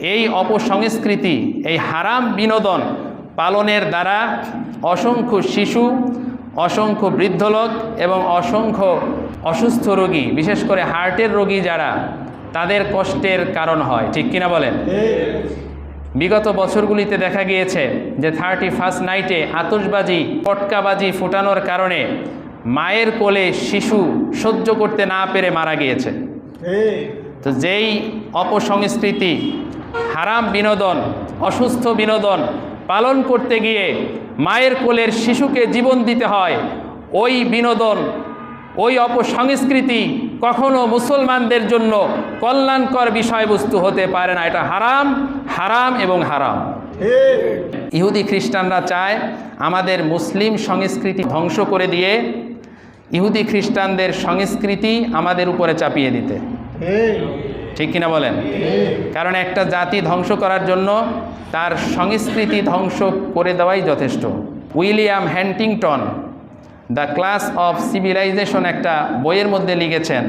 এই অপসংস্কৃতি এই হারাম বিনোদন পালনের দ্বারা অসংখ্য শিশু অসংখ্য বৃদ্ধ লোক এবং অসংখ্য অসুস্থ রোগী বিশেষ করে হার্টের রোগী যারা তাদের কষ্টের কারণ হয়। ঠিক কিনা বলেন? বিগত বছরগুলিতে দেখা গিয়েছে যে থার্টি ফার্স্ট নাইটে আতসবাজি পটকাবাজি ফুটানোর কারণে মায়ের কোলে শিশু সহ্য করতে না পেরে মারা গিয়েছে। তো যেই অপসংস্কৃতি হারাম বিনোদন, অসুস্থ বিনোদন পালন করতে গিয়ে মায়ের কোলের শিশুকে জীবন দিতে হয়। ওই বিনোদন, ওই অপসংস্কৃতি কখনো মুসলমানদের জন্য কল্যাণকর বিষয়বস্তু হতে পারে না। এটা হারাম হারাম এবং হারাম। ইহুদি খ্রিস্টানরা চায় আমাদের মুসলিম সংস্কৃতি ধ্বংস করে দিয়ে ইহুদি খ্রিস্টানদের সংস্কৃতি আমাদের উপরে চাপিয়ে দিতে। ঠিক কিনা বলেন? কারণ একটা জাতি ধ্বংস করার জন্য তার সংস্কৃতি ধ্বংস করে দেওয়াই যথেষ্ট। William Huntington, the clash of civilization একটা বইয়ের মধ্যে লিখেছেন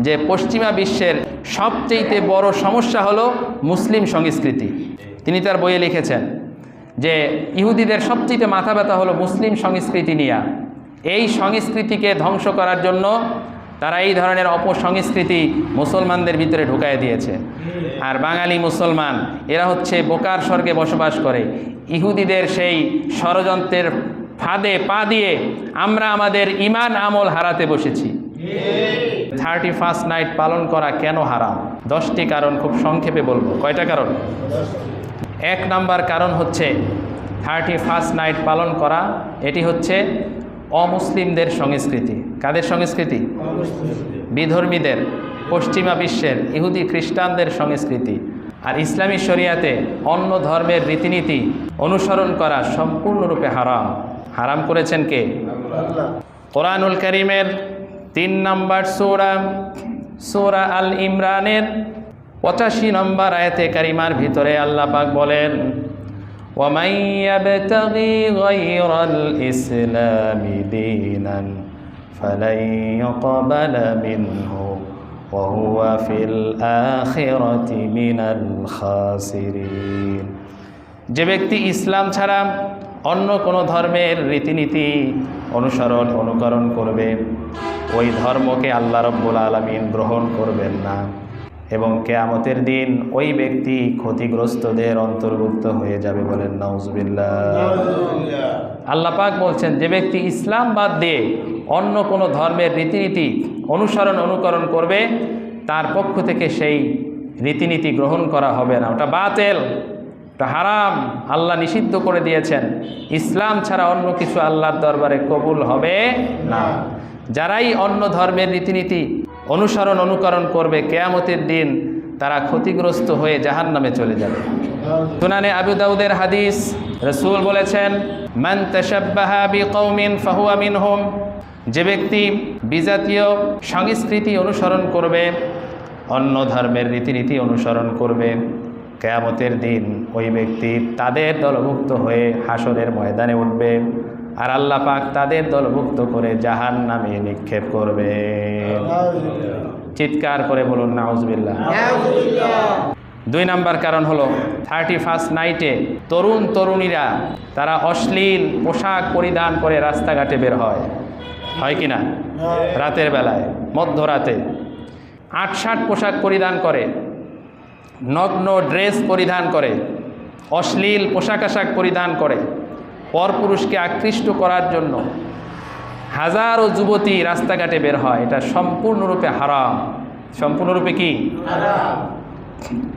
যে পশ্চিমা বিশ্বের সবচেয়েতে বড় সমস্যা হলো মুসলিম সংস্কৃতি। তিনি তার বইয়ে লিখেছেন যে ইহুদিদের সবচেয়ে মাথা ব্যথা হলো মুসলিম সংস্কৃতি নিয়ে। এই সংস্কৃতিকে ধ্বংস করার জন্য তারা এই ধরনের অপসংস্কৃতি মুসলমানদের ভিতরে ঢুকায় দিয়েছে। আর বাঙালি মুসলমান, এরা হচ্ছে বোকার স্বর্গে বসবাস করে। ইহুদিদের সেই ষড়যন্ত্রের ফাঁদে পা দিয়ে আমরা আমাদের ইমান আমল হারাতে বসেছি। থার্টি ফার্স্ট নাইট পালন করা কেন হারাম? দশটি কারণ খুব সংক্ষেপে বলব। কয়টা কারণ? এক নাম্বার কারণ হচ্ছে থার্টি ফার্স্ট নাইট পালন করা, এটি হচ্ছে অমুসলিমদের সংস্কৃতি। কাদের সংস্কৃতি? বিধর্মীদের। পশ্চিমা বিশ্বের ইহুদি খ্রিস্টানদের সংস্কৃতি। আর ইসলামী শরিয়াতে অন্য ধর্মের রীতিনীতি অনুসরণ করা সম্পূর্ণরূপে হারাম। হারাম করেছেন কে? কোরআনুল করিমের তিন নম্বর সৌরা সৌরা আল ইমরানের পঁচাশি নম্বর আয়তে কারিমার ভিতরে আল্লাহ পাক বলেন ومن يبتغي غير الإسلام دينا فلن يقبل منه وهو في الآخرة من الخاسرين যে ব্যক্তি ইসলাম ছাড়া অন্য কোনো ধর্মের রীতিনীতি অনুসরণ অনুকরণ করবে ওই ধর্মকে আল্লাহ রব্বুল আলমিন গ্রহণ করবেন না এবং কেয়ামতের দিন ওই ব্যক্তি ক্ষতিগ্রস্তদের অন্তর্ভুক্ত হয়ে যাবে বলেন নওজবিল্লা আল্লাহ পাক বলছেন যে ব্যক্তি ইসলাম বাদ দিয়ে অন্য কোনো ধর্মের রীতিনীতি অনুসরণ অনুকরণ করবে তার পক্ষ থেকে সেই রীতিনীতি গ্রহণ করা হবে না। ওটা বাতেল ওটা হারাম আল্লাহ নিষিদ্ধ করে দিয়েছেন। ইসলাম ছাড়া অন্য কিছু আল্লাহর দরবারে কবুল হবে না। যারাই অন্য ধর্মের রীতিনীতি অনুসরণ, অনুকরণ করবে, কেয়ামতের দিন তারা ক্ষতিগ্রস্ত হয়ে জাহান নামে চলে যাবে। সুনানে আবু দাউদের হাদিস রসুল বলেছেন, মান তাশাব্বাহা বিকৌমিন ফাহুয়া মিনহুম। যে ব্যক্তি বিজাতীয় সংস্কৃতি অনুসরণ করবে, অন্য ধর্মের রীতিনীতি অনুসরণ করবে, কেয়ামতের দিন ওই ব্যক্তি তাদের দলভুক্ত হয়ে হাসরের ময়দানে উঠবে। আর আল্লাহ পাক তাদের দলভুক্ত করে জাহান নামে নিক্ষেপ করবে। চিৎকার করে বলুন নাউজবিল্লা দুই নাম্বার কারণ হলো থার্টি ফার্স্ট নাইটে তরুণ তরুণীরা তারা অশ্লীল পোশাক পরিধান করে রাস্তাঘাটে বের হয়। হয় কি না? রাতের বেলায় মধ্যরাতে। আটষাট পোশাক পরিধান করে নগ্ন ড্রেস পরিধান করে অশ্লীল পোশাক আশাক পরিধান করে। পরপুরুষকে আকৃষ্ট করার জন্য হাজারো যুবতী রাস্তাঘাটে বের হয়। এটা সম্পূর্ণরূপে হারাম। সম্পূর্ণরূপে কি?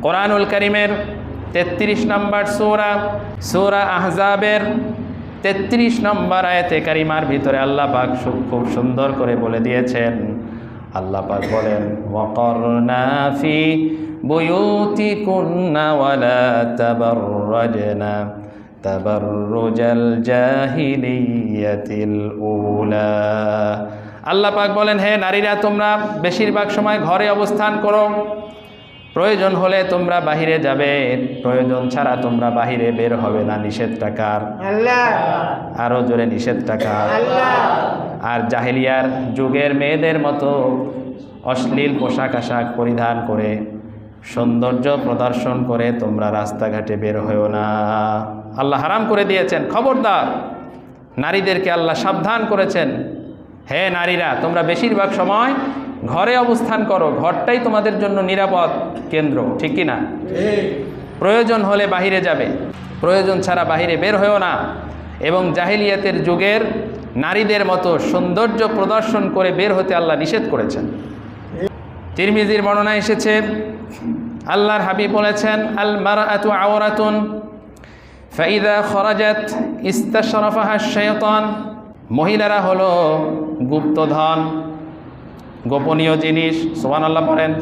কোরআনুল করিমের তেত্রিশ নম্বর সোরা সোরা আহজাবের তেত্রিশ নম্বর আয়তে কারিমার ভিতরে আল্লাহ পাক খুব সুন্দর করে বলে দিয়েছেন। আল্লাহ পাক বলেন, ওয়াকরনা ফি বুয়ুতিকুন্না ওয়ালা তাবাররাজনা। জাহিলিয়াতিল উলা। আল্লাহ পাক বলেন হে নারীরা তোমরা বেশিরভাগ সময় ঘরে অবস্থান করো। প্রয়োজন হলে তোমরা বাহিরে যাবে। প্রয়োজন ছাড়া তোমরা বাহিরে বের হবে না। নিষেধ টাকার আরও জোরে নিষেধ টাকার আর জাহেলিয়ার যুগের মেয়েদের মতো অশ্লীল পোশাক আশাক পরিধান করে সৌন্দর্য প্রদর্শন করে তোমরা রাস্তাঘাটে বের হয়েও না। আল্লাহ হারাম করে দিয়েছেন, খবরদার। নারীদেরকে আল্লাহ সাবধান করেছেন। হে নারীরা, তোমরা বেশিরভাগ সময় ঘরে অবস্থান করো, ঘরটাই তোমাদের জন্য নিরাপদ কেন্দ্র, ঠিক কি না? প্রয়োজন হলে বাহিরে যাবে, প্রয়োজন ছাড়া বাহিরে বের হয়েও না। এবং জাহিলিয়াতের যুগের নারীদের মতো সৌন্দর্য প্রদর্শন করে বের হতে আল্লাহ নিষেধ করেছেন। তিরমিজির বর্ণনা এসেছে, আল্লাহর হাবিব বলেছেন, আল মারাতু আওরাতুন, ফাইদা খরাজাত ইস্তা ইস্তাশরাফাহা শাইতান মহিলারা হলো গুপ্তধন, গোপনীয় জিনিস সোহান আল্লাহ বলেন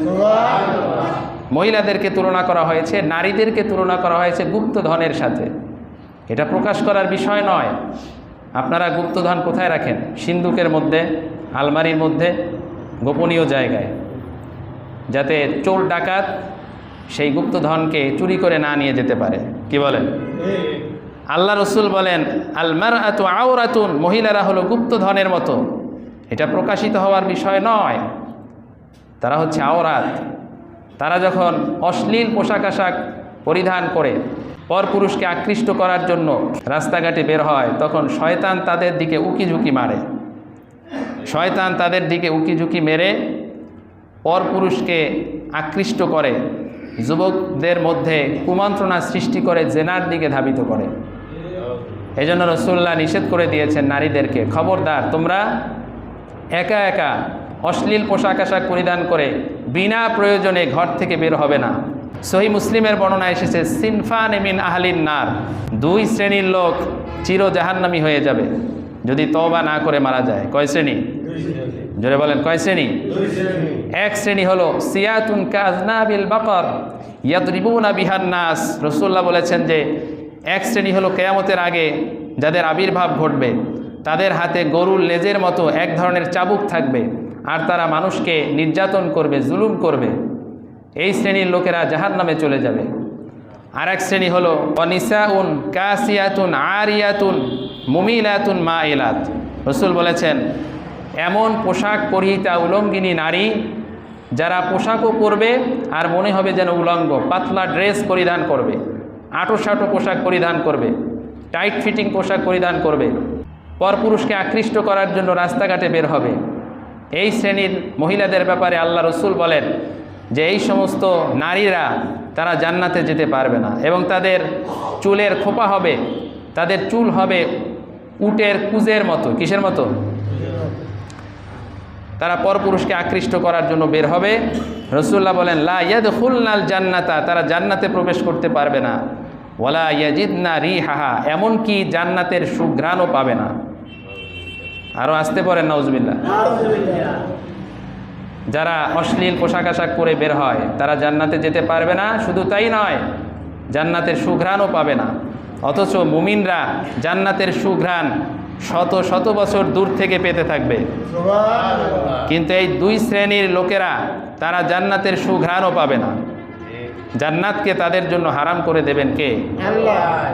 মহিলাদেরকে তুলনা করা হয়েছে, নারীদেরকে তুলনা করা হয়েছে গুপ্তধনের সাথে। এটা প্রকাশ করার বিষয় নয়। আপনারা গুপ্তধন কোথায় রাখেন? সিন্ধুকের মধ্যে, আলমারির মধ্যে, গোপনীয় জায়গায়। যাতে চোর ডাকাত সেই গুপ্তধনকে চুরি করে না নিয়ে যেতে পারে। কি বলেন? আল্লাহ রসুল বলেন আলমার আতু আওরাতুন মহিলারা হলো গুপ্তধনের মতো। এটা প্রকাশিত হওয়ার বিষয় নয়। তারা হচ্ছে আওরাত। তারা যখন অশ্লীল পোশাক আশাক পরিধান করে পরপুরুষকে আকৃষ্ট করার জন্য রাস্তাঘাটে বের হয়, তখন শয়তান তাদের দিকে উকি ঝুঁকি মারে। শয়তান তাদের দিকে উকি ঝুঁকি মেরে পরপুরুষকে আকৃষ্ট করে, যুবকদের মধ্যে কুমন্ত্রণা সৃষ্টি করে, জেনার দিকে ধাবিত করে। এই জন্য রসুল্লাহ নিষেধ করে দিয়েছেন নারীদেরকে, খবরদার, তোমরা একা একা অশ্লীল পোশাক আশাক পরিধান করে বিনা প্রয়োজনে ঘর থেকে বের হবে না। সহি মুসলিমের বর্ণনা এসেছে, সিনফান এমিন আহলিন নার, দুই শ্রেণির লোক চির জাহান্নামি হয়ে যাবে, যদি তওবা না করে মারা যায়। কয় শ্রেণি। জোরে বলেন কয় শ্রেণি? এক শ্রেণি হলো সিয়াতুন কাজনাবিল বাকর ইয়াদরিবুনা বিহান নাস। রসুল্লাহ বলেছেন যে এক শ্রেণি হলো কেয়ামতের আগে যাদের আবির্ভাব ঘটবে তাদের হাতে গরুর লেজের মতো এক ধরনের চাবুক থাকবে আর তারা মানুষকে নির্যাতন করবে জুলুম করবে। এই শ্রেণির লোকেরা জাহান নামে চলে যাবে। আর এক শ্রেণি হলো অনিসাউন কাসিয়াতুন আরিয়াতুন মুমিলাতুন মা ইলাত রসুল বলেছেন এমন পোশাক পরিহিতা উলঙ্গিনী নারী যারা পোশাকও পরবে আর মনে হবে যেন উলঙ্গ, পাতলা ড্রেস পরিধান করবে আটো সাটো পোশাক পরিধান করবে, টাইট ফিটিং পোশাক পরিধান করবে, পরপুরুষকে আকৃষ্ট করার জন্য রাস্তাঘাটে বের হবে। এই শ্রেণির মহিলাদের ব্যাপারে আল্লাহ রসুল বলেন যে এই সমস্ত নারীরা তারা জান্নাতে যেতে পারবে না এবং তাদের চুলের খোপা হবে, তাদের চুল হবে উটের কুজের মতো। কিসের মতো? তারা পরপুরুষকে আকৃষ্ট করার জন্য বের হবে। রসুল্লাহ বলেন, লা ইয়াদ খুলনাল জান্নাতা তারা জান্নাতে প্রবেশ করতে পারবে না। ওলা ইয়াজিদনা রি হাহা এমনকি জান্নাতের সুঘ্রাণও পাবে না। আরও আসতে পারেন নজবিল্লা যারা অশ্লীল পোশাক আশাক পরে বের হয়, তারা জান্নাতে যেতে পারবে না। শুধু তাই নয়, জান্নাতের সুঘ্রাণও পাবে না। অথচ মুমিনরা জান্নাতের সুঘ্রাণ শত শত বছর দূর থেকে পেতে থাকবে। কিন্তু এই দুই শ্রেণির লোকেরা তারা জান্নাতের সুঘ্রাণও পাবে না। জান্নাতকে তাদের জন্য হারাম করে দেবেন কে?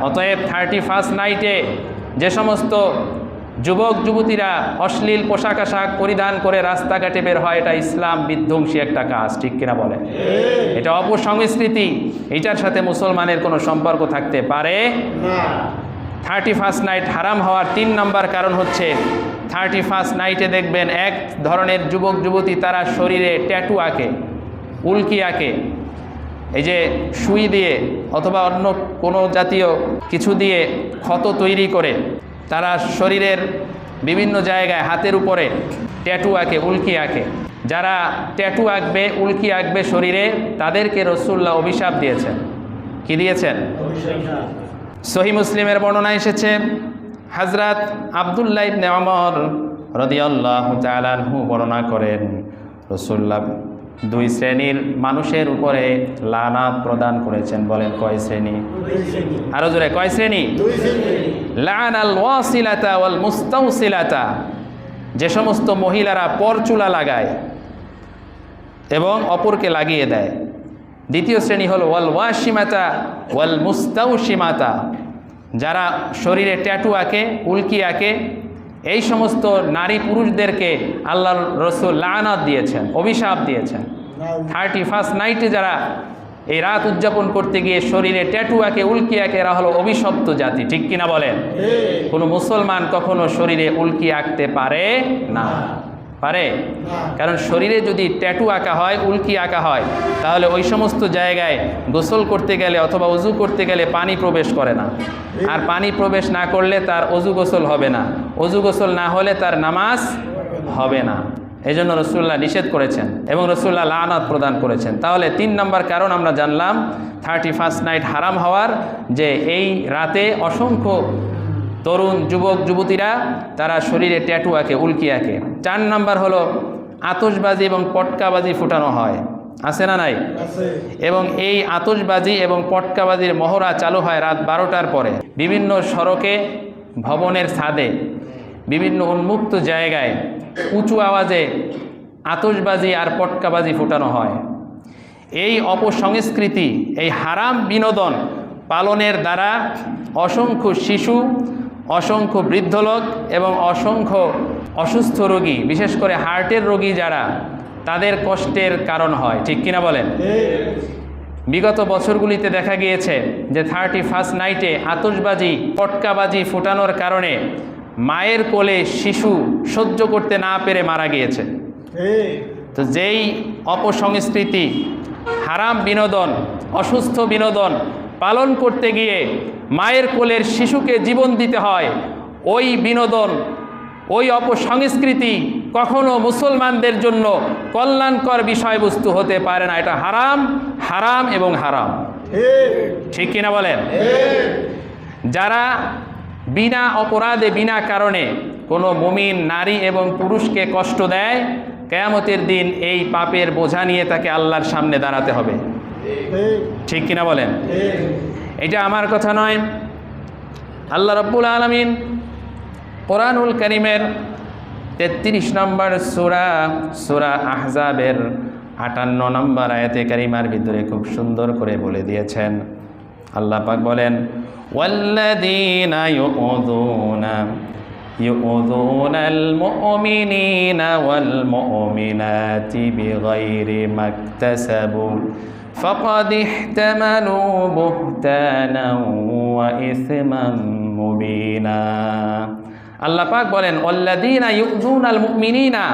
অতএব থার্টি ফার্স্ট নাইটে যে সমস্ত যুবক যুবতীরা অশ্লীল পোশাক আশাক পরিধান করে রাস্তাঘাটে বের হয় এটা ইসলাম বিধ্বংসী একটা কাজ ঠিক কিনা বলে? এটা অপসংস্কৃতি এটার সাথে মুসলমানের কোনো সম্পর্ক থাকতে পারে থার্টি ফার্স্ট নাইট হারাম হওয়ার তিন নম্বর কারণ হচ্ছে থার্টি ফার্স্ট নাইটে দেখবেন এক ধরনের যুবক, যুবতী তারা শরীরে ট্যাটু আঁকে, উল্কি আঁকে, এই যে সুই দিয়ে অথবা অন্য কোনো জাতীয় কিছু দিয়ে ক্ষত তৈরি করে, তারা শরীরের বিভিন্ন জায়গায় হাতের উপরে ট্যাটু আঁকে, উল্কি আঁকে। যারা ট্যাটু আঁকবে, উল্কি আঁকবে শরীরে, তাদেরকে রসুল্লাহ অভিশাপ দিয়েছেন। কি দিয়েছেন? সহি মুসলিমের বর্ণনা এসেছে হাজরাত আবদুল্লাহ ইবনে অমর রদিয়াল্লাহ তালানহু বর্ণনা করেন রসুল্লাহ দুই শ্রেণির মানুষের উপরে লানাত প্রদান করেছেন বলেন কয় শ্রেণি? আরও জোরে কয় শ্রেণি? লান আল ওয়াসিলাতা ওয়াল মুস্তাউসিলাতা। যে সমস্ত মহিলারা পরচুলা লাগায় এবং অপরকে লাগিয়ে দেয়। দ্বিতীয় শ্রেণি হল ওয়াল ওয়াসিমাতা ওয়াল মুস্তাউসিমাতা যারা শরীরে ট্যাটু আঁকে উল্কি আঁকে এই সমস্ত নারী পুরুষদেরকে আল্লাহ রসুল লানাত দিয়েছেন অভিশাপ দিয়েছেন। থার্টি ফার্স্ট নাইটে যারা এই রাত উদযাপন করতে গিয়ে শরীরে ট্যাটু আঁকে উল্কি আঁকে এরা হলো অভিশপ্ত জাতি ঠিক কিনা বলেন? কোনো মুসলমান কখনো শরীরে উল্কি আঁকতে পারে না। পারে। কারণ শরীরে যদি ট্যাটু আঁকা হয়, উল্কি আঁকা হয়, তাহলে ওই সমস্ত জায়গায় গোসল করতে গেলে অথবা অজু করতে গেলে পানি প্রবেশ করে না। আর পানি প্রবেশ না করলে তার অজু গোসল হবে না। অজু গোসল না হলে তার নামাজ হবে না। এই জন্য রসুল্লাহ নিষেধ করেছেন এবং রসুল্লাহ লানাত প্রদান করেছেন। তাহলে তিন নম্বর কারণ আমরা জানলাম থার্টি ফার্স্ট নাইট হারাম হওয়ার যে এই রাতে অসংখ্য তরুণ যুবক যুবতীরা তারা শরীরে ট্যাটু আঁকে উল্কি আঁকে। চার নাম্বার হলো আতসবাজি এবং পটকাবাজি ফুটানো হয়। আছে না নাই? এবং এই আতসবাজি এবং পটকাবাজির মহড়া চালু হয় রাত বারোটার পরে। বিভিন্ন সড়কে ভবনের ছাদে বিভিন্ন উন্মুক্ত জায়গায় উঁচু আওয়াজে আতসবাজি আর পটকাবাজি ফুটানো হয়। এই অপসংস্কৃতি এই হারাম বিনোদন পালনের দ্বারা অসংখ্য শিশু অসংখ্য বৃদ্ধ লোক এবং অসংখ্য অসুস্থ রোগী, বিশেষ করে হার্টের রোগী যারা, তাদের কষ্টের কারণ হয়, ঠিক কিনা বলেন? বিগত বছরগুলিতে দেখা গিয়েছে যে থার্টি ফার্স্ট নাইটে আতশবাজি, পটকাবাজি ফুটানোর কারণে মায়ের কোলে শিশু সহ্য করতে না পেরে মারা গিয়েছে। তো যেই অপসংস্কৃতি, হারাম বিনোদন, অসুস্থ বিনোদন পালন করতে গিয়ে মায়ের কোলের শিশুকে জীবন দিতে হয়। ওই বিনোদন, ওই অপসংস্কৃতি কখনো মুসলমানদের জন্য কল্যাণকর বিষয়বস্তু হতে পারে না। এটা হারাম হারাম এবং হারাম। ঠিক কিনা বলেন? যারা বিনা অপরাধে, বিনা কারণে কোনো মুমিন, নারী এবং পুরুষকে কষ্ট দেয়, কেয়ামতের দিন এই পাপের বোঝা নিয়ে তাকে আল্লাহর সামনে দাঁড়াতে হবে। ঠিক কিনা বলেন? এটা আমার কথা নয় আল্লাহ রব্বুল আলমিন কোরআনুল করিমের তেত্রিশ নম্বর সুরা সুরা আহজাবের আটান্ন নম্বর আয়াতে কারিমার ভিতরে খুব সুন্দর করে বলে দিয়েছেন আল্লাহ পাক বলেন والذين يؤذون يؤذون المؤمنين والمؤمنات بغير ما اكتسبوا فقد احتملوا بهتانا وإثما مبينا আল্লাহ পাক বলেন অল্লাদিনা ইউজুন আল মুমিনিনা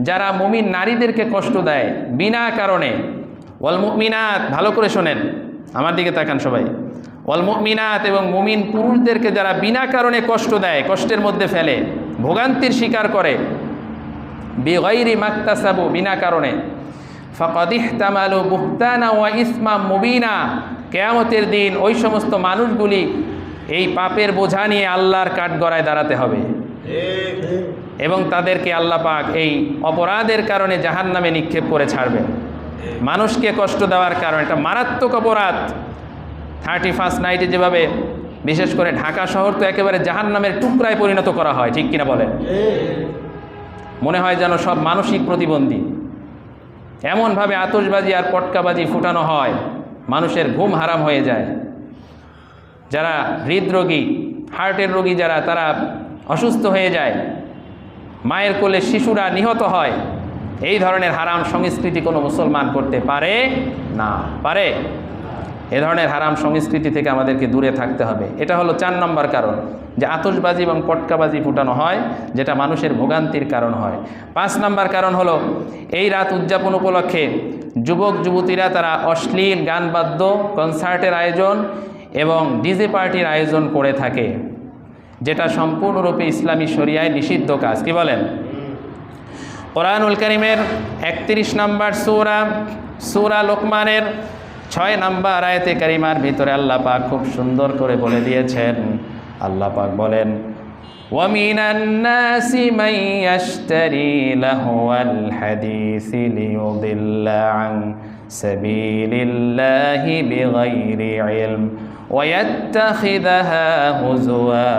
যারা মুমিন নারীদেরকে কষ্ট দেয় বিনা কারণে ওয়াল মুমিনাত ভালো করে শোনেন আমার দিকে তাকান সবাই ওয়াল মুমিনাত এবং মুমিন পুরুষদেরকে যারা বিনা কারণে কষ্ট দেয় কষ্টের মধ্যে ফেলে ভোগান্তির শিকার করে বেগৈরি মাক্তাসাবু বিনা কারণে ফকদিহ তামালু বুহতানা ওয়া ইসমা মুবিনা। কেয়ামতের দিন ওই সমস্ত মানুষগুলি এই পাপের বোঝা নিয়ে আল্লাহর কাঠগড়ায় দাঁড়াতে হবে। এবং তাদেরকে আল্লাহ পাক এই অপরাধের কারণে জাহান নামে নিক্ষেপ করে ছাড়বেন। মানুষকে কষ্ট দেওয়ার কারণে এটা মারাত্মক অপরাধ। থার্টি ফার্স্ট নাইটে যেভাবে বিশেষ করে ঢাকা শহর তো একেবারে জাহান নামের টুকরায় পরিণত করা হয় ঠিক কিনা বলেন? মনে হয় যেন সব মানসিক প্রতিবন্ধী। এমনভাবে আতশবাজি আর পটকাবাজি ফুটানো হয়, মানুষের ঘুম হারাম হয়ে যায়। যারা হৃদরোগী, হার্টের রোগী যারা, তারা অসুস্থ হয়ে যায়। মায়ের কোলে শিশুরা নিহত হয়। এই ধরনের হারাম সংস্কৃতি কোনো মুসলমান করতে পারে না। পারে। এ ধরনের হারাম সংস্কৃতি থেকে আমাদেরকে দূরে থাকতে হবে। এটা হলো চার নম্বর কারণ, যে আতশবাজি এবং পটকাবাজি ফুটানো হয়, যেটা মানুষের ভোগান্তির কারণ হয়। পাঁচ নম্বর কারণ হলো, এই রাত উদযাপন উপলক্ষে যুবক, যুবতীরা তারা অশ্লীল, গানবাদ্য, কনসার্টের আয়োজন এবং ডিজে পার্টির আয়োজন করে থাকে, যেটা সম্পূর্ণরূপে ইসলামী শরিয়ায় নিষিদ্ধ কাজ। কি বলেন? কোরআনুল করিমের একত্রিশ নম্বর সৌরা সৌরা লোকমানের ছয় নাম্বার আয়তে কারিমার ভিতরে আল্লাহ পাক খুব সুন্দর করে বলে দিয়েছেন আল্লাহ পাক বলেন ومن الناس من يشتري لهو الحديث ليضل عن سبيل الله بغير علم ويتخذها هزوا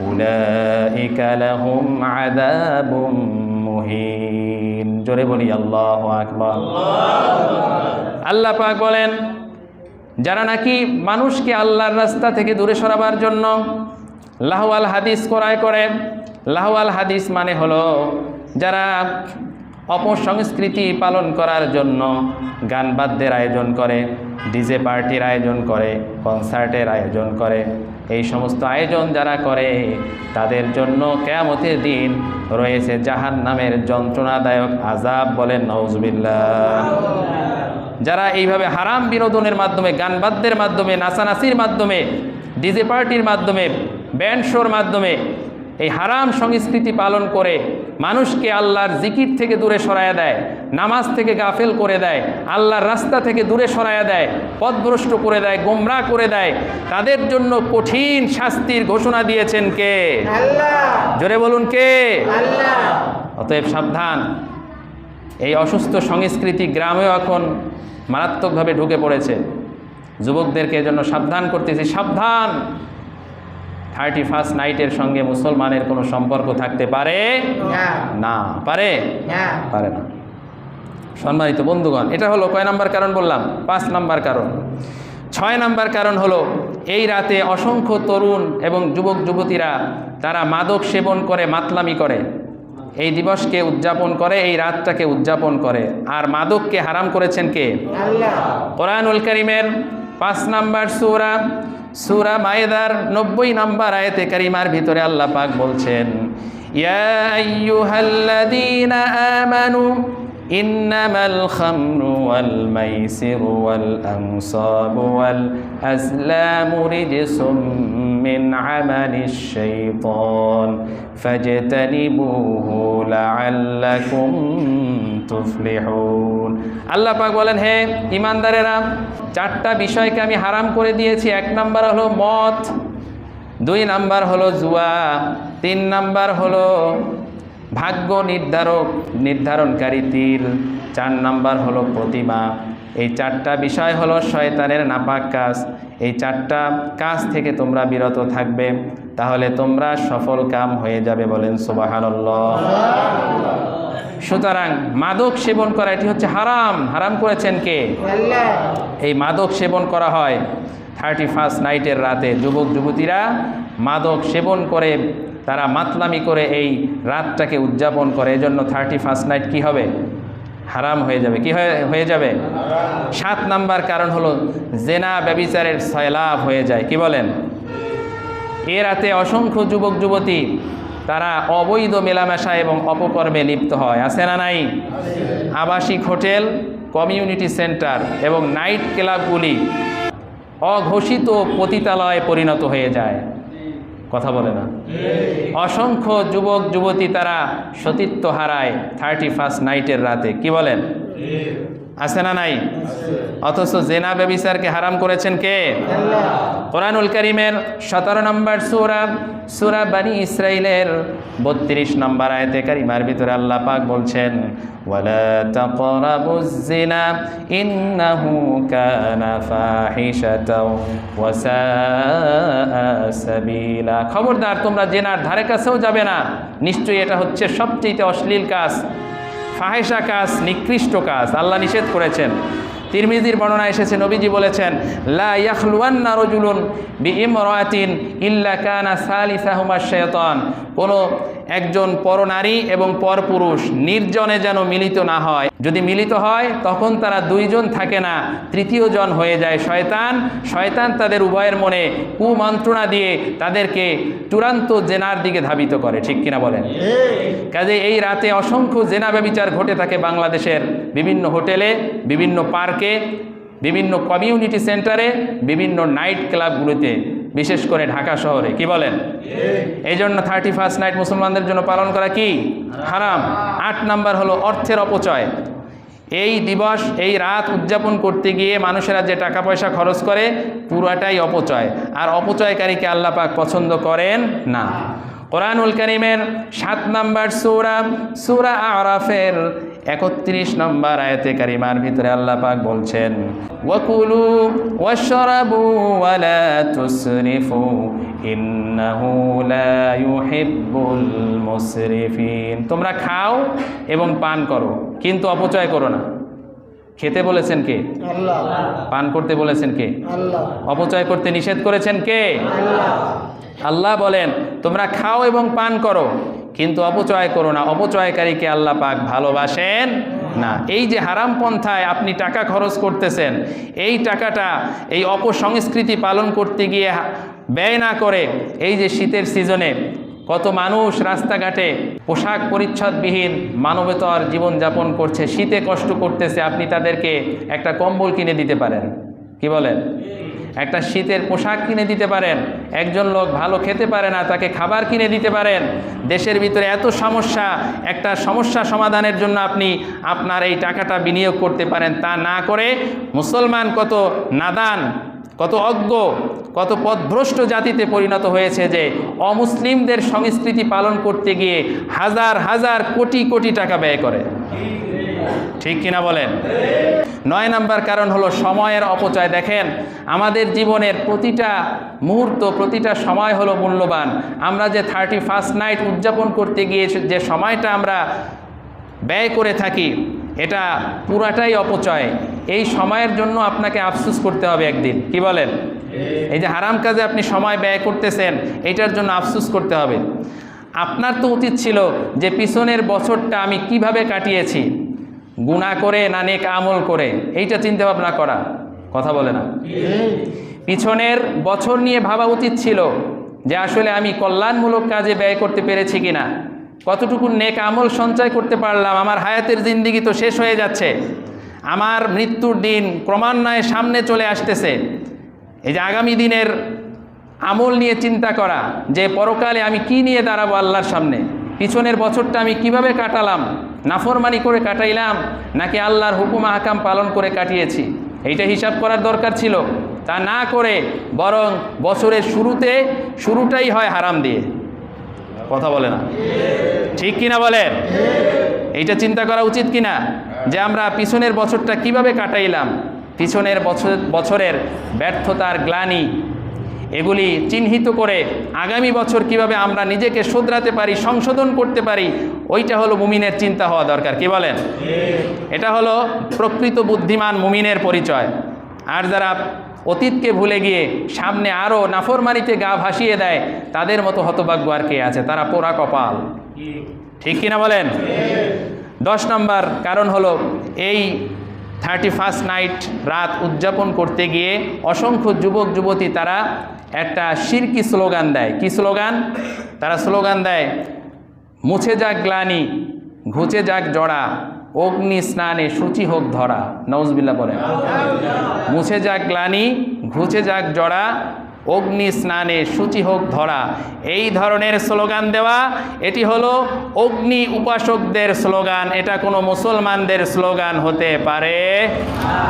أولئك لهم عذاب মুহিন জোরে বলি আল্লাহ আকবার আল্লাহ পাক বলেন যারা নাকি মানুষকে আল্লাহর রাস্তা থেকে দূরে সরাবার জন্য লাহওয়াল হাদিস করায় করে, লাহওয়াল হাদিস মানে হলো যারা অপসংস্কৃতি পালন করার জন্য গান বাদ্যের আয়োজন করে, ডিজে পার্টির আয়োজন করে, কনসার্টের আয়োজন করে। এই সমস্ত আয়োজন যারা করে, তাদের জন্য কেয়ামতের দিন রয়েছে জাহান নামের যন্ত্রণাদায়ক আজাব বলেন নওজবিল্লাহ যারা এইভাবে হারাম বিনোদনের মাধ্যমে, গান বাদ্যের মাধ্যমে, নাচানাচির মাধ্যমে, ডিজে পার্টির মাধ্যমে, ব্যান্ড শোর মাধ্যমে এই হারাম সংস্কৃতি পালন করে মানুষকে আল্লাহর জিকির থেকে দূরে সরায়া দেয় নামাজ থেকে গাফেল করে দেয় আল্লাহর রাস্তা থেকে দূরে সরায়া দেয় পথভ্রষ্ট করে দেয় গোমরা করে দেয়। তাদের জন্য কঠিন শাস্তির ঘোষণা দিয়েছেন কে? জোরে বলুন কে? অতএব সাবধান। এই অসুস্থ সংস্কৃতি গ্রামেও এখন মারাত্মকভাবে ঢুকে পড়েছে। যুবকদেরকে জন্য সাবধান করতেছি সাবধান। থার্টি ফার্স্ট নাইটের সঙ্গে মুসলমানের কোনো সম্পর্ক থাকতে পারে? না। পারে? পারে না। সম্মানিত বন্ধুগণ এটা হলো কয় নাম্বার কারণ বললাম? পাঁচ নাম্বার কারণ। ছয় নাম্বার কারণ হলো এই রাতে অসংখ্য তরুণ এবং যুবক যুবতীরা তারা মাদক সেবন করে মাতলামি করে। এই দিবসকে উদযাপন করে এই রাতটাকে উদযাপন করে। আর মাদককে হারাম করেছেন কে? কোরআনুল করিমের পাঁচ নাম্বার সুরা সুরা মায়েদার নব্বই নাম্বার আয়তে কারিমার ভিতরে আল্লাহ পাক বলছেন إنما الخمر والميسر والأنصاب والأزلام رجس من عمل الشيطان فاجتنبوه لعلكم তুফলিহুন আল্লাহ পাক বলেন হে ইমানদারেরা চারটা বিষয়কে আমি হারাম করে দিয়েছি এক নাম্বার হলো মদ দুই নাম্বার হলো জুয়া তিন নাম্বার হলো ভাগ্য নির্ধারক, নির্ধারণকারী তীর চার নাম্বার হলো প্রতিমা। এই চারটা বিষয় হলো শয়তানের নাপাক কাজ। এই চারটা কাজ থেকে তোমরা বিরত থাকবে। তাহলে তোমরা সফল কাম হয়ে যাবে বলেন সুবাহানল্লাহ। সুতরাং মাদক সেবন করা, এটি হচ্ছে হারাম। হারাম করেছেন কে? এই মাদক সেবন করা হয়। থার্টি ফার্স্ট নাইটের রাতে যুবক যুবতীরা মাদক সেবন করে তারা মাতলামি করে এই রাতটাকে উদযাপন করে। এজন্য থার্টি ফার্স্ট নাইট কি হবে? হারাম হয়ে যাবে। কি হয়ে যাবে? সাত নাম্বার কারণ হলো, জেনা ব্যবিচারের সয়লাভ হয়ে যায়। কি বলেন? এ রাতে অসংখ্য যুবক, যুবতী, তারা অবৈধ মেলামেশা এবং অপকর্মে লিপ্ত হয়। আছে না নাই? আবাসিক হোটেল, কমিউনিটি সেন্টার এবং নাইট ক্লাবগুলি অঘোষিত পতিতালয়ে পরিণত হয়ে যায়। কথা বলে না। অসংখ্য যুবক, যুবতী তারা সতীত্ব হারায় থার্টি ফার্স্ট নাইটের রাতে। কি বলেন? আছে না নাই? অথচ জেনা ব্যবিচারকে হারাম করেছেন কে? কোরআনুল করিমের সতেরো নম্বর সুরা সুরা বানি ইসরাইলের বত্রিশ নম্বর আয়তে কারিমার ভিতরে আল্লাহ পাক বলছেন খবরদার তোমরা জেনার ধারে কাছেও যাবে না নিশ্চয়ই এটা হচ্ছে সবচেয়ে অশ্লীল কাজ ফাহেসা কাজ, নিকৃষ্ট কাজ। আল্লাহ নিষেধ করেছেন। তিরমিজির বর্ণনা এসেছে, নবীজি বলেছেন, লা ইয়াখলুয়ান্না রজুলুন বি ইল্লা কানা সালিসাহুমা শেতন কোনো একজন পরনারী এবং পরপুরুষ নির্জনে যেন মিলিত না হয়। যদি মিলিত হয় তখন তারা দুইজন থাকে না তৃতীয় জন হয়ে যায় শয়তান। শয়তান তাদের উভয়ের মনে কুমন্ত্রণা দিয়ে তাদেরকে চূড়ান্ত জেনার দিকে ধাবিত করে ঠিক কিনা বলেন? কাজে এই রাতে অসংখ্য জেনা ব্যবিচার ঘটে থাকে বাংলাদেশের বিভিন্ন হোটেলে বিভিন্ন পার্কে বিভিন্ন কমিউনিটি সেন্টারে বিভিন্ন নাইট ক্লাবগুলোতে। বিশেষ করে ঢাকা শহরে। কি বলেন? এই জন্য থার্টি ফার্স্ট নাইট মুসলমানদের জন্য পালন করা কি? হারাম। আট নাম্বার হলো অর্থের অপচয়। এই দিবস এই রাত উদযাপন করতে গিয়ে মানুষেরা যে টাকা পয়সা খরচ করে পুরাটাই অপচয়। আর অপচয়কারীকে আল্লাপাক পছন্দ করেন না। কোরআনুল করিমের সাত নাম্বার সুরা সুরা আরাফের একত্রিশ নম্বর আয়াতে কারিমার ভিতরে আল্লাহ পাক বলছেন ওয়াকুলু ওয়াশরাবু ওয়ালা তুসরিফু ইন্নাহু লা ইউহিব্বুল মুসরিফিন। তোমরা খাও এবং পান করো কিন্তু অপচয় করো না। খেতে বলেছেন কে? পান করতে বলেছেন কে? অপচয় করতে নিষেধ করেছেন কে? আল্লাহ বলেন, তোমরা খাও এবং পান করো, কিন্তু অপচয় করো না। অপচয়কারীকে আল্লাহ পাক ভালোবাসেন না। এই যে হারাম পন্থায় আপনি টাকা খরচ করতেছেন, এই টাকাটা এই অপসংস্কৃতি পালন করতে গিয়ে ব্যয় না করে, এই যে শীতের সিজনে কত মানুষ রাস্তাঘাটে পোশাক পরিচ্ছদবিহীন মানবতর জীবনযাপন করছে, শীতে কষ্ট করতেছে, আপনি তাদেরকে একটা কম্বল কিনে দিতে পারেন। কি বলেন? একটা শীতের পোশাক কিনে দিতে পারেন। একজন লোক ভালো খেতে পারে না, তাকে খাবার কিনে দিতে পারেন। দেশের ভিতরে এত সমস্যা, একটা সমস্যা সমাধানের জন্য আপনি আপনার এই টাকাটা বিনিয়োগ করতে পারেন। তা না করে মুসলমান কত নাদান, কত অজ্ঞ, কত পথভ্রষ্ট জাতিতে পরিণত হয়েছে যে অমুসলিমদের সংস্কৃতি পালন করতে গিয়ে হাজার হাজার কোটি কোটি টাকা ব্যয় করে। ঠিক কিনা বলেন? নয় নাম্বার কারণ হলো সময়ের অপচয়। দেখেন, আমাদের জীবনের প্রতিটা মুহূর্ত, প্রতিটা সময় হলো মূল্যবান। আমরা যে থার্টি ফার্স্ট নাইট উদযাপন করতে গিয়ে যে সময়টা আমরা ব্যয় করে থাকি, এটা পুরাটাই অপচয়। এই সময়ের জন্য আপনাকে আফসোস করতে হবে একদিন। কি বলেন? এই যে হারাম কাজে আপনি সময় ব্যয় করতেছেন, এটার জন্য আফসোস করতে হবে। আপনার তো উচিত ছিল যে পিছনের বছরটা আমি কীভাবে কাটিয়েছি। গুণা করে না নেক আমল করে? এইটা চিন্তা ভাবনা করা। কথা বলে না। পিছনের বছর নিয়ে ভাবা উচিত ছিল যে আসলে আমি কল্যাণমূলক কাজে ব্যয় করতে পেরেছি কিনা। কতটুকু নেক আমল সঞ্চয় করতে পারলাম? আমার হায়াতের জিন্দিগি তো শেষ হয়ে যাচ্ছে। আমার মৃত্যুর দিন ক্রমান্বয়ে সামনে চলে আসতেছে। এই যে আগামী দিনের আমল নিয়ে চিন্তা করা, যে পরকালে আমি কি নিয়ে দাঁড়াবো আল্লাহর সামনে? পিছনের বছরটা আমি কীভাবে কাটালাম? নাফরমানি করে কাটাইলাম নাকি আল্লাহর হুকুম হাকাম পালন করে কাটিয়েছি? এইটা হিসাব করার দরকার ছিল। তা না করে বরং বছরের শুরুতে শুরুটাই হয় হারাম দিয়ে। কথা বলে না? ঠিক কিনা বলেন? এইটা চিন্তা করা উচিত কিনা? যে আমরা পিছনের বছরটা কীভাবে কাটাইলাম? পিছনের বছর বছরের ব্যর্থতার গ্লানি এগুলি চিহ্নিত করে আগামী বছর কীভাবে আমরা নিজেকে শোধরাতে পারি, সংশোধন করতে পারি, ওইটা হলো মুমিনের চিন্তা হওয়া দরকার। কি বলেন? এটা হলো প্রকৃত বুদ্ধিমান মুমিনের পরিচয়। আর যারা অতীতকে ভুলে গিয়ে সামনে আরও নাফরমারিতে গা ভাসিয়ে দেয়, তাদের মতো হতভাগ্য আর কে আছে? তারা পোড়া কপাল। ঠিক কিনা বলেন? দশ নম্বর কারণ হলো এই থার্টি ফার্স্ট নাইট রাত উদযাপন করতে গিয়ে অসংখ্য যুবক, যুবতী তারা একটা শিরকি স্লোগান দেয়। কি স্লোগান? তারা স্লোগান দেয়, মুছে যাক গ্লানি, ঘুচে যাক জড়া, অগ্নি স্নানে সূচি হোক ধরা। নওজবিল্লা পরে মুছে যাক গ্লানি, ঘুচে যাক জড়া অগ্নি স্নানে সূচি হোক ধরা। এই ধরনের স্লোগান দেওয়া, এটি হলো অগ্নি উপাসকদের স্লোগান। এটা কোনো মুসলমানদের স্লোগান হতে পারে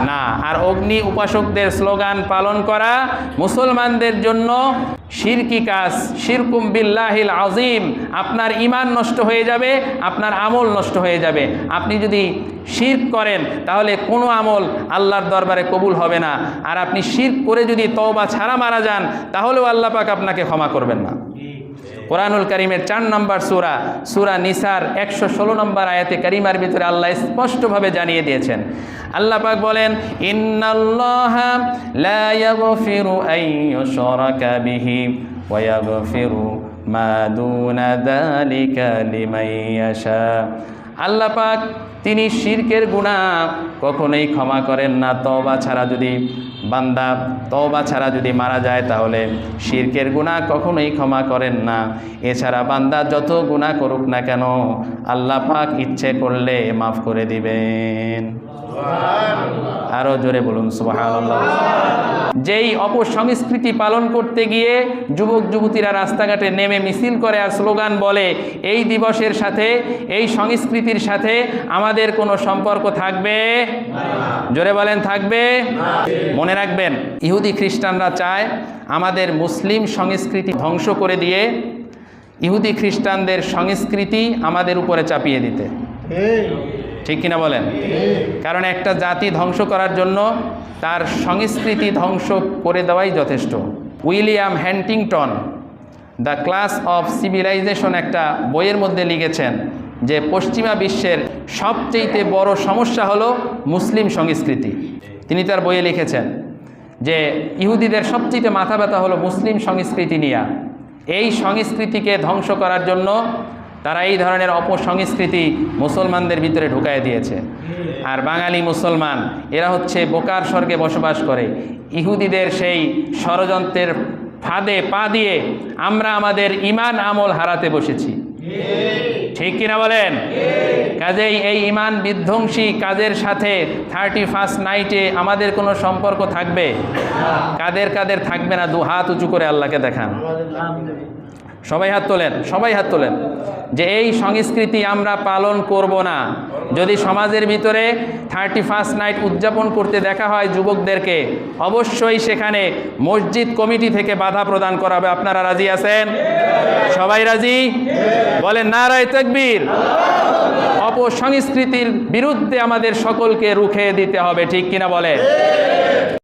না। আর অগ্নি উপাসকদের স্লোগান পালন করা মুসলমানদের জন্য শিরকি কাজ? শিরকুম বিল্লাহিল আজিম আপনার ইমান নষ্ট হয়ে যাবে, আপনার আমল নষ্ট হয়ে যাবে। আপনি যদি শির্ক করেন, তাহলে কোনো আমল আল্লাহর দরবারে কবুল হবে না। আর আপনি শির্ক করে যদি তওবা ছাড়া মারা যান, তাহলেও আল্লাহ পাক আপনাকে ক্ষমা করবেন না। কোরআনুল করিমের চার নম্বর সুরা সুরা নিসার একশো ষোলো নম্বর আয়াতে করিমার ভিতরে আল্লাহ স্পষ্টভাবে জানিয়ে দিয়েছেন। আল্লাহ পাক বলেন আল্লাপাক তিনি শিরকের গুণা কখনোই ক্ষমা করেন না। তওবা ছাড়া যদি বান্দা তওবা ছাড়া যদি মারা যায়, তাহলে শিরকের গুণা কখনোই ক্ষমা করেন না। এছাড়া বান্দা যত গুণা করুক না কেন, আল্লাহ পাক ইচ্ছে করলে মাফ করে দিবেন। আরও জোরে বলুন সুবহানাল্লাহ। যেই অপসংস্কৃতি পালন করতে গিয়ে যুবক যুবতীরা রাস্তাঘাটে নেমে মিছিল করে আর স্লোগান বলে এই দিবসের সাথে এই সংস্কৃতির সাথে আমাদের কোনো সম্পর্ক থাকবে? জোরে বলেন থাকবে? মনে রাখবেন ইহুদি খ্রিস্টানরা চায় আমাদের মুসলিম সংস্কৃতি ধ্বংস করে দিয়ে ইহুদি খ্রিস্টানদের সংস্কৃতি আমাদের উপরে চাপিয়ে দিতে। ঠিক কিনা বলেন? কারণ একটা জাতি ধ্বংস করার জন্য তার সংস্কৃতি ধ্বংস করে দেওয়াই যথেষ্ট। William Huntington the clash of civilization একটা বইয়ের মধ্যে লিখেছেন যে পশ্চিমা বিশ্বের সবচেয়ে বড় সমস্যা হলো মুসলিম সংস্কৃতি। তিনি তার বইয়ে লিখেছেন যে ইহুদিদের সবচেয়ে মাথা ব্যথা হলো মুসলিম সংস্কৃতি নিয়ে। এই সংস্কৃতিকে ধ্বংস করার জন্য তারা এই ধরনের অপসংস্কৃতি মুসলমানদের ভিতরে ঢুকায় দিয়েছে। আর বাঙালি মুসলমান, এরা হচ্ছে বোকার স্বর্গে বসবাস করে। ইহুদিদের সেই ষড়যন্ত্রের ফাঁদে পা দিয়ে আমরা আমাদের ইমান আমল হারাতে বসেছি। ঠিক কিনা বলেন? কাজেই এই ইমান বিধ্বংসী কাজের সাথে থার্টি ফার্স্ট নাইটে আমাদের কোনো সম্পর্ক থাকবে? কাদের কাদের থাকবে না? দু হাত উঁচু করে আল্লাহকে দেখান। সবাই হাত তোলেন, সবাই হাত তোলেন। যে এই সংস্কৃতি আমরা পালন করব না। যদি সমাজের ভিতরে থার্টি ফার্স্ট নাইট উদযাপন করতে দেখা হয় যুবকদেরকে, অবশ্যই সেখানে মসজিদ কমিটি থেকে বাধা প্রদান করা হবে। আপনারা রাজি আছেন? সবাই রাজি? বলেন, নারায় তকবীর। অপসংস্কৃতির বিরুদ্ধে আমাদের সকলকে রুখে দিতে হবে, ঠিক কিনা বলে